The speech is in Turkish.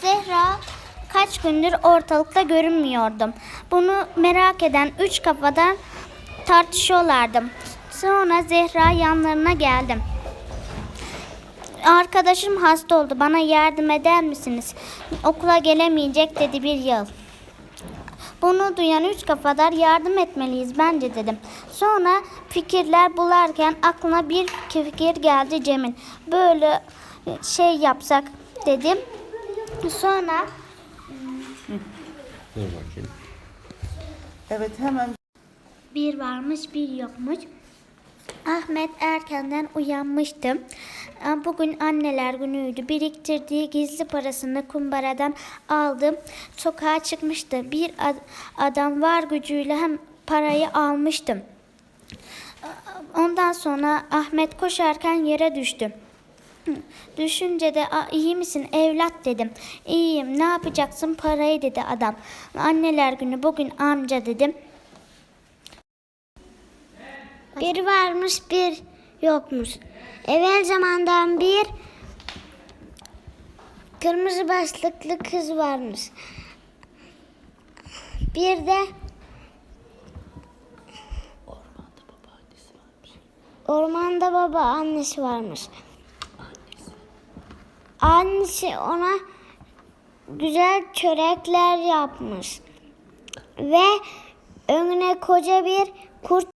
Zehra kaç gündür ortalıkta görünmüyordum. Bunu merak eden üç kafadan tartışıyorlardı. Sonra Zehra yanlarına geldim. Arkadaşım hasta oldu. Bana yardım eder misiniz? Okula gelemeyecek dedi bir yıl. Bunu duyan üç kafadar yardım etmeliyiz bence dedim. Sonra fikirler bularken aklına bir fikir geldi Cem'in. Böyle şey yapsak dedim. Sonra Dur bakayım. Evet hemen bir varmış bir yokmuş. Ahmet erkenden uyanmıştı. Bugün anneler günüydü. Biriktirdiği gizli parasını kumbaradan aldı. Sokağa çıkmıştı. Bir ad- adam var gücüyle hem parayı almıştı. Ondan sonra Ahmet koşarken yere düştü. Düşünce de "Aa, iyi misin evlat dedim. İyiyim ne yapacaksın parayı dedi adam. Anneler günü bugün amca dedim. Bir varmış bir yokmuş. Evvel zamandan bir kırmızı başlıklı kız varmış. Bir de ormanda baba annesi varmış. Annesi ona güzel çörekler yapmış. Ve önüne koca bir kurt